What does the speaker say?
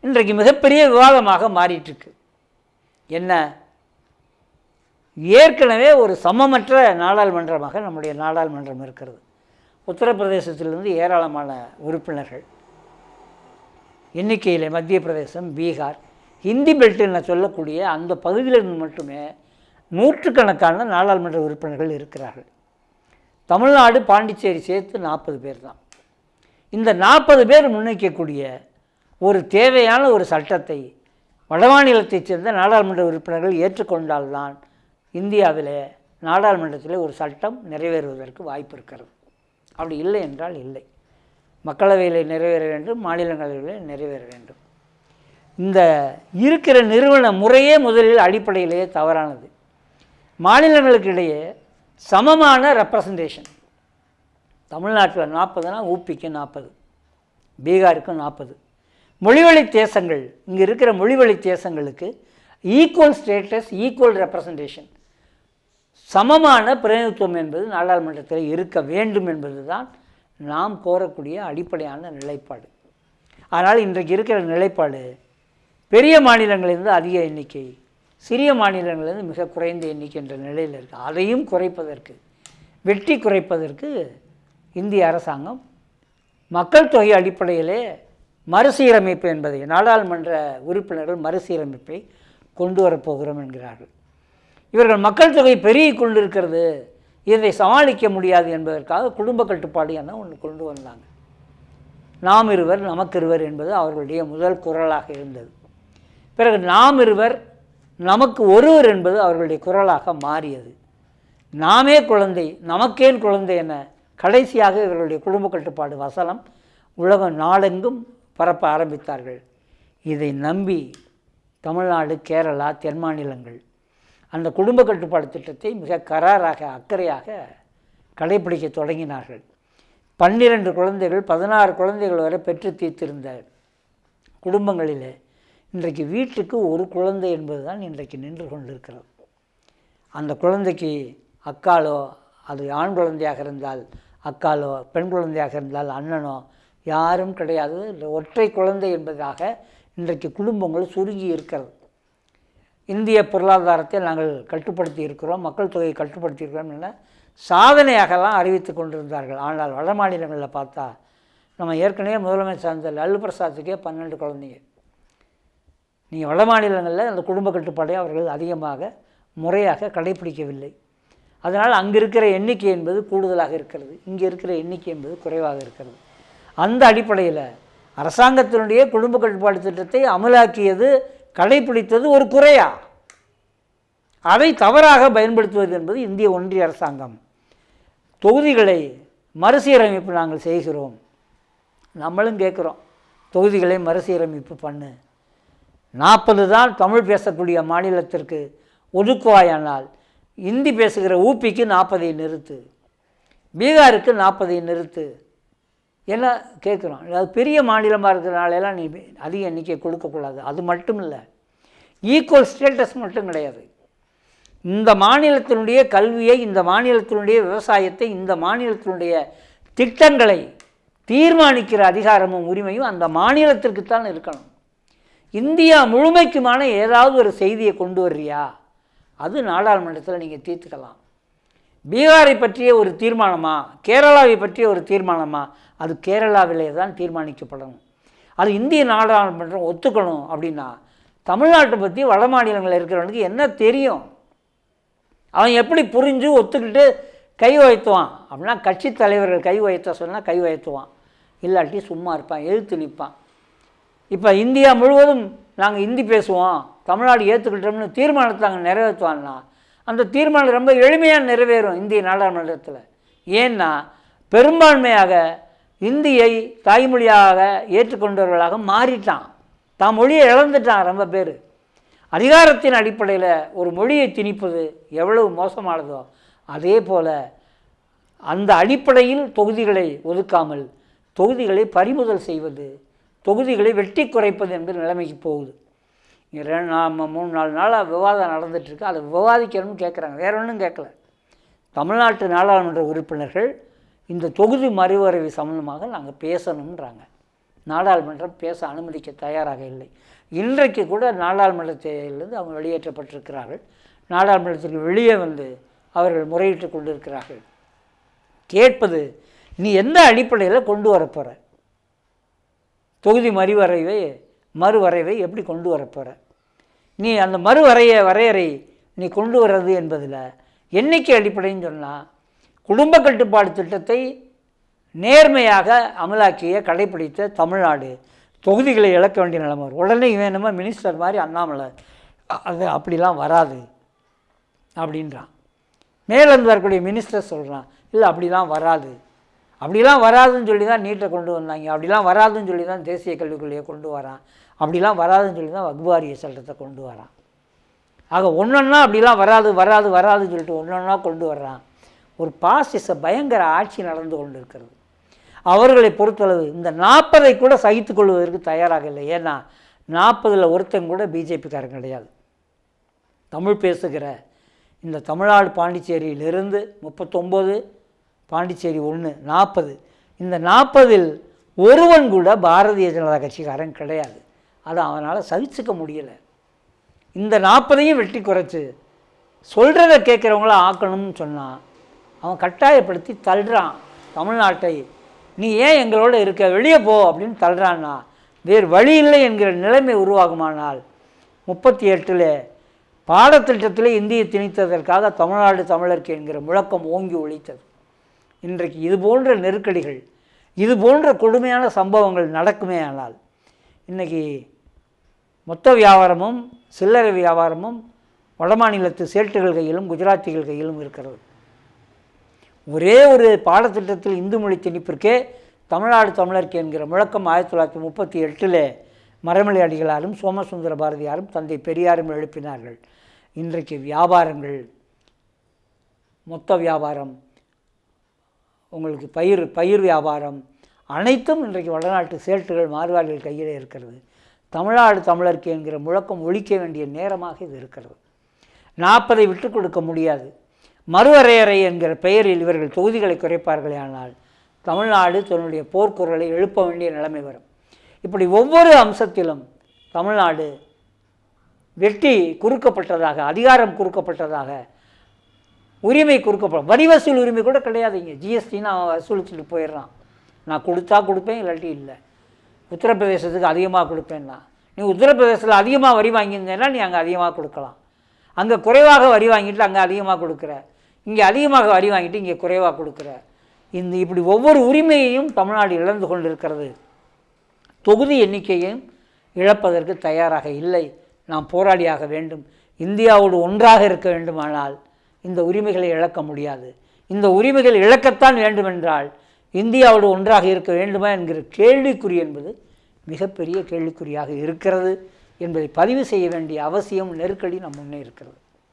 இன்றைக்கு மிகப்பெரிய விவாதமாக மாறிட்டுருக்கு. என்ன? ஏற்கனவே ஒரு சமமற்ற நாடாளுமன்றமாக நம்முடைய நாடாளுமன்றம் இருக்கிறது. உத்தரப்பிரதேசத்திலிருந்து ஏராளமான உறுப்பினர்கள். எண்ணிக்கையில் மத்திய பிரதேசம் பீகார். ஹிந்தி பெல்ட்டுன்னு சொல்லக்கூடிய அந்த பகுதியிலிருந்து மட்டுமே நூற்றுக்கணக்கான நாடாளுமன்ற உறுப்பினர்கள் இருக்கிறார்கள். தமிழ்நாடு பாண்டிச்சேரி சேர்த்து நாற்பது பேர் தான். இந்த நாற்பது பேர் முன்வைக்கக்கூடிய ஒரு தேவையான ஒரு சட்டத்தை வடமாநிலத்தைச் சேர்ந்த நாடாளுமன்ற உறுப்பினர்கள் ஏற்றுக்கொண்டால்தான் இந்தியாவில் நாடாளுமன்றத்தில் ஒரு சட்டம் நிறைவேறுவதற்கு வாய்ப்பு இருக்கிறது. அப்படி இல்லை என்றால் இல்லை. மக்களவையில் நிறைவேற வேண்டும் மாநிலங்களவையில் நிறைவேற வேண்டும். இந்த இருக்கிற நிறுவன முறையே முதலில் அடிப்படையிலேயே தவறானது. மாநிலங்களுக்கு இடையே சமமான ரெப்ரசன்டேஷன் தமிழ்நாட்டில் நாற்பதுனா ஊப்பிக்கு நாற்பது பீகாருக்கு நாற்பது. மொழிவழி தேசங்கள் இங்கே இருக்கிற மொழிவழி தேசங்களுக்கு ஈக்குவல் ஸ்டேட்டஸ் ஈக்குவல் ரெப்ரசன்டேஷன் சமமான பிரதிநிதித்துவம் என்பது நாடாளுமன்றத்தில் இருக்க வேண்டும் என்பது தான் நாம் கோரக்கூடிய அடிப்படையான நிலைப்பாடு. ஆனால் இன்றைக்கு இருக்கிற நிலைப்பாடு பெரிய மாநிலங்களிலிருந்து அதிக எண்ணிக்கை சிறிய மாநிலங்களிலிருந்து மிக குறைந்த எண்ணிக்கை என்ற நிலையில் இருக்குது அதையும் குறைப்பதற்கு வெட்டி குறைப்பதற்கு இந்திய அரசாங்கம் மக்கள் தொகை அடிப்படையிலே மறுசீரமைப்பு என்பதை நாடாளுமன்ற உறுப்பினர்கள் மறுசீரமைப்பை கொண்டு வரப்போகிறோம் என்கிறார்கள். இவர்கள் மக்கள் தொகை பெருகி கொண்டிருக்கிறது. இதை சமாளிக்க முடியாது என்பதற்காக குடும்ப கட்டுப்பாடு என ஒன்று கொண்டு வந்தாங்க. நாம் இருவர் நமக்கிருவர் என்பது அவர்களுடைய முதல் குரலாக இருந்தது. பிறகு நாம் இருவர் நமக்கு ஒருவர் என்பது அவர்களுடைய குரலாக மாறியது. நாமே குழந்தை நமக்கேன் குழந்தை என கடைசியாக இவர்களுடைய குடும்ப கட்டுப்பாடு வசனம் உலகம் நாடெங்கும் பரப்ப ஆரம்பித்தார்கள். இதை நம்பி தமிழ்நாடு கேரளா தென் மாநிலங்கள் அந்த குடும்ப கட்டுப்பாடு திட்டத்தை மிக கராராக அக்கறையாக கடைபிடிக்க தொடங்கினார்கள். பன்னிரண்டு குழந்தைகள் பதினாறு குழந்தைகள் வரை பெற்று தீர்த்திருந்த குடும்பங்களில் இன்றைக்கு வீட்டுக்கு ஒரு குழந்தை என்பது தான் இன்றைக்கு நின்று கொண்டிருக்கிறது. அந்த குழந்தைக்கு அக்காலோ அது ஆண் குழந்தையாக இருந்தால் அக்காலோ பெண் குழந்தையாக இருந்தால் அண்ணனோ யாரும் கிடையாது. இந்த ஒற்றை குழந்தை என்பதாக இன்றைக்கு குடும்பங்கள் சுருங்கி இருக்கிறது. இந்திய பொருளாதாரத்தை நாங்கள் கட்டுப்படுத்தி இருக்கிறோம். மக்கள் தொகையை கட்டுப்படுத்தி இருக்கிறோம் என சாதனையாகலாம் அறிவித்து கொண்டிருந்தார்கள். ஆனால் வட மாநிலங்களில் பார்த்தா நம்ம ஏற்கனவே முதலமைச்சர் சார்ந்த லல்லு பிரசாத்துக்கே பன்னெண்டு குழந்தைங்க. நீங்கள் வட மாநிலங்களில் அந்த குடும்ப கட்டுப்பாடை அவர்கள் அதிகமாக முறையாக கடைபிடிக்கவில்லை அதனால் அங்கே இருக்கிற எண்ணிக்கை என்பது கூடுதலாக இருக்கிறது. இங்கே இருக்கிற எண்ணிக்கை என்பது குறைவாக இருக்கிறது. அந்த அடிப்படையில் அரசாங்கத்தினுடைய குடும்ப கட்டுப்பாடு திட்டத்தை அமலாக்கியது கடைபிடித்தது ஒரு குறையா? அதை தவறாக பயன்படுத்துவது என்பது இந்திய ஒன்றிய அரசாங்கம். தொகுதிகளை மறுசீரமைப்பு நாங்கள் செய்கிறோம். நம்மளும் கேட்குறோம் தொகுதிகளை மறுசீரமைப்பு பண்ணு. நாற்பது தான் தமிழ் பேசக்கூடிய மாநிலத்திற்கு ஒதுக்குவாயானால் இந்தி பேசுகிற ஊப்பிக்கு நாற்பதை நிறுத்து. பீகாருக்கு நாற்பதை நிறுத்து. எல்லாம் கேட்குறோம்? அது பெரிய மாநிலமாக இருக்கிறனாலெல்லாம் நீ அதிக எண்ணிக்கை கொடுக்கக்கூடாது. அது மட்டும் இல்லை ஈக்குவல் ஸ்டேட்டஸ் மட்டும் கிடையாது. இந்த மாநிலத்தினுடைய கல்வியை இந்த மாநிலத்தினுடைய விவசாயத்தை இந்த மாநிலத்தினுடைய திட்டங்களை தீர்மானிக்கிற அதிகாரமும் உரிமையும் அந்த மாநிலத்திற்குத்தான் இருக்கணும். இந்தியா முழுமைக்குமான ஏதாவது ஒரு செய்தியை கொண்டு வர்றியா? அது நாடாளுமன்றத்தில் நீங்கள் தீர்த்துக்கலாம். பீகாரை பற்றிய ஒரு தீர்மானமா? கேரளாவை பற்றிய ஒரு தீர்மானமா? அது கேரளாவிலே தான் தீர்மானிக்கப்படணும். அது இந்திய நாடாளுமன்றம் ஒத்துக்கணும் அப்படின்னா தமிழ்நாட்டை பற்றி வட மாநிலங்களில் இருக்கிறவனுக்கு என்ன தெரியும்? அவன் எப்படி புரிஞ்சு ஒத்துக்கிட்டு கை உயர்த்துவான்? அப்படின்னா கட்சி தலைவர்கள் கை உயர்த்த சொன்னால் கை உயர்த்துவான். இல்லாட்டி சும்மா இருப்பான் எழுத்து நிற்பான். இப்போ இந்தியா முழுவதும் நாங்கள் இந்தி பேசுவோம் தமிழ்நாடு ஏற்றுக்கிட்டோம்னு தீர்மானத்தை நாங்கள் நிறைவேற்றுவான்னா அந்த தீர்மானம் ரொம்ப எளிமையாக நிறைவேறும் இந்திய நாடாளுமன்றத்தில். ஏன்னா பெரும்பான்மையாக இந்தியை தாய்மொழியாக ஏற்றுக்கொண்டவர்களாக மாறிட்டான். தான் மொழியை இழந்துட்டான் ரொம்ப பேர். அதிகாரத்தின் அடிப்படையில் ஒரு மொழியை திணிப்பது எவ்வளவு மோசமானதோ அதே போல் அந்த அடிப்படையில் தொகுதிகளை ஒதுக்காமல் தொகுதிகளை பறிமுதல் செய்வது தொகுதிகளை வெட்டி குறைப்பது என்ற நிலைமைக்கு போகுது. ரெண்டு நாம மூணு நாலு நாளாக விவாதம் நடந்துகிட்ருக்கு அதை விவாதிக்கணும்னு கேட்குறாங்க வேற ஒன்றும் கேட்கல தமிழ்நாட்டு நாடாளுமன்ற உறுப்பினர்கள் இந்த தொகுதி மறுவரைவு சம்பந்தமாக நாங்கள் பேசணுன்றாங்க நாடாளுமன்றம் பேச அனுமதிக்க தயாராக இல்லை. இன்றைக்கு கூட நாடாளுமன்றத்திலிருந்து அவங்க வெளியேற்றப்பட்டிருக்கிறார்கள். நாடாளுமன்றத்திற்கு வெளியே வந்து அவர்கள் முறையிட்டு கொண்டிருக்கிறார்கள். கேட்பது நீ எந்த அடிப்படையில் கொண்டு வரப்போகிற தொகுதி மறுவரைவை மறுவரைவை எப்படி கொண்டு வரப்போகிற நீ அந்த மறுவரைய வரையறை நீ கொண்டு வர்றது என்பதில் எண்ணிக்கை அடிப்படைன்னு சொன்னால் குடும்ப கட்டுப்பாடு திட்டத்தை நேர்மையாக அமலாக்கிய கடைப்பிடித்த தமிழ்நாடு தொகுதிகளை இழக்க வேண்டிய நிலைமை உடனே வேணுமா மினிஸ்டர் மாதிரி அண்ணாமலை அது அப்படிலாம் வராது அப்படின்றான். மேலிருந்து வரக்கூடிய மினிஸ்டர் சொல்கிறான் இல்லை அப்படிலாம் வராது. அப்படிலாம் வராதுன்னு சொல்லி தான் நீட்டை கொண்டு வந்தாங்க. அப்படிலாம் வராதுன்னு சொல்லி தான் தேசிய கல்விக் கொள்கையை கொண்டு வரான். அப்படிலாம் வராதுன்னு சொல்லி தான் வக்பாரிய சட்டத்தை கொண்டு வரான். ஆக ஒன்றொன்னா அப்படிலாம் வராது வராது வராதுன்னு சொல்லிட்டு ஒன்றொன்னா கொண்டு வர்றான். ஒரு பாசிச பயங்கர ஆட்சி நடந்து கொண்டு இருக்கிறது அவர்களை பொறுத்தளவு இந்த நாற்பதை கூட சகித்து கொள்வதற்கு தயாராக இல்லை. ஏன்னா நாற்பதில் ஒருத்தன் கூட பிஜேபிக்காரன் கிடையாது. தமிழ் பேசுகிற இந்த தமிழ்நாடு பாண்டிச்சேரியிலிருந்து முப்பத்தொம்போது பாண்டிச்சேரி ஒன்று நாற்பது இந்த நாற்பதில் ஒருவன் கூட பாரதிய ஜனதா கட்சிக்காரன் கிடையாது. அதை அவனால் சகிச்சுக்க முடியலை. இந்த நாற்பதையும் வெட்டி குறைச்சி சொல்கிறத கேட்குறவங்கள ஆக்கணும்னு சொன்னான் அவன் கட்டாயப்படுத்தி தள்ளுறான். தமிழ்நாட்டை. நீ ஏன் எங்களோட இருக்க? வெளியே போ அப்படின்னு தள்ளுறான்னா வேறு வழி இல்லை என்கிற நிலைமை உருவாகுமானால் முப்பத்தி எட்டில் பாடத்திட்டத்திலே இந்தியை திணித்ததற்காக தமிழ்நாடு தமிழருக்கு என்கிற முழக்கம் ஓங்கி ஒழித்தது. இன்றைக்கு இது போன்ற நெருக்கடிகள் இது போன்ற கொடுமையான சம்பவங்கள் நடக்குமே ஆனால் இன்றைக்கி மொத்த வியாபாரமும் சில்லறை வியாபாரமும் வடமாநிலத்து சேட்டுகள் கையிலும் குஜராத்திகள் கையிலும் இருக்கிறது. ஒரே ஒரு பாடத்திட்டத்தில் இந்து மொழி திணிப்பிற்கே தமிழ்நாடு தமிழர்க்கு என்கிற முழக்கம் ஆயிரத்தி தொள்ளாயிரத்தி முப்பத்தி எட்டில் மரமலை அடிகளாரும் சோமசுந்தர பாரதியாரும் தந்தை பெரியாரும் எழுப்பினார்கள். இன்றைக்கு வியாபாரங்கள் மொத்த வியாபாரம் உங்களுக்கு பயிர் பயிர் வியாபாரம் அனைத்தும் இன்றைக்கு வடநாட்டு சேட்டுகள் மார்வாடிகள் கையில் இருக்கிறது. தமிழ்நாடு தமிழர்க்கு என்கிற முழக்கம் ஒழிக்க வேண்டிய நேரமாக இது இருக்கிறது. நாற்பதை விட்டு கொடுக்க முடியாது. மறுவரையறை என்கிற பெயரில் இவர்கள் தொகுதிகளை குறைப்பார்களே ஆனால் தமிழ்நாடு தன்னுடைய போர்க்குரலை எழுப்ப வேண்டிய நிலைமை வரும். இப்படி ஒவ்வொரு அம்சத்திலும் தமிழ்நாடு வெட்டி குறுக்கப்பட்டதாக அதிகாரம் குறுக்கப்பட்டதாக உரிமை கொடுக்கப்படும். வரி வசூல் உரிமை கூட கிடையாதுங்க ஜிஎஸ்டின்னு அவன் வசூலிச்சுட்டு போயிடுறான். நான் கொடுத்தா கொடுப்பேன் இல்லாட்டி இல்லை. உத்தரப்பிரதேசத்துக்கு அதிகமாக கொடுப்பேன்னா. நீ உத்தரப்பிரதேசத்தில் அதிகமாக வரி வாங்கியிருந்தேன்னா நீ அங்கே அதிகமாக கொடுக்கலாம். அங்கே குறைவாக வரி வாங்கிட்டு அங்கே அதிகமாக கொடுக்குற. இங்கே அதிகமாக வரி வாங்கிட்டு இங்கே குறைவாக கொடுக்குற. இந்த இப்படி ஒவ்வொரு உரிமையையும் தமிழ்நாடு இழந்து கொண்டிருக்கிறது. தொகுதி எண்ணிக்கையும் இழப்பதற்கு தயாராக இல்லை. நாம் போராடியாக வேண்டும். இந்தியாவோடு ஒன்றாக இருக்க வேண்டுமானால் இந்த உரிமைகளை இழக்க முடியாது. இந்த உரிமைகள் இழக்கத்தான் வேண்டுமென்றால் இந்தியாவோடு ஒன்றாக இருக்க வேண்டுமா என்கிற கேள்விக்குறி என்பது மிகப்பெரிய கேள்விக்குறியாக இருக்கிறது என்பதை பதிவு செய்ய வேண்டிய அவசியம் நெருக்கடி நம் முன்னே இருக்கிறது.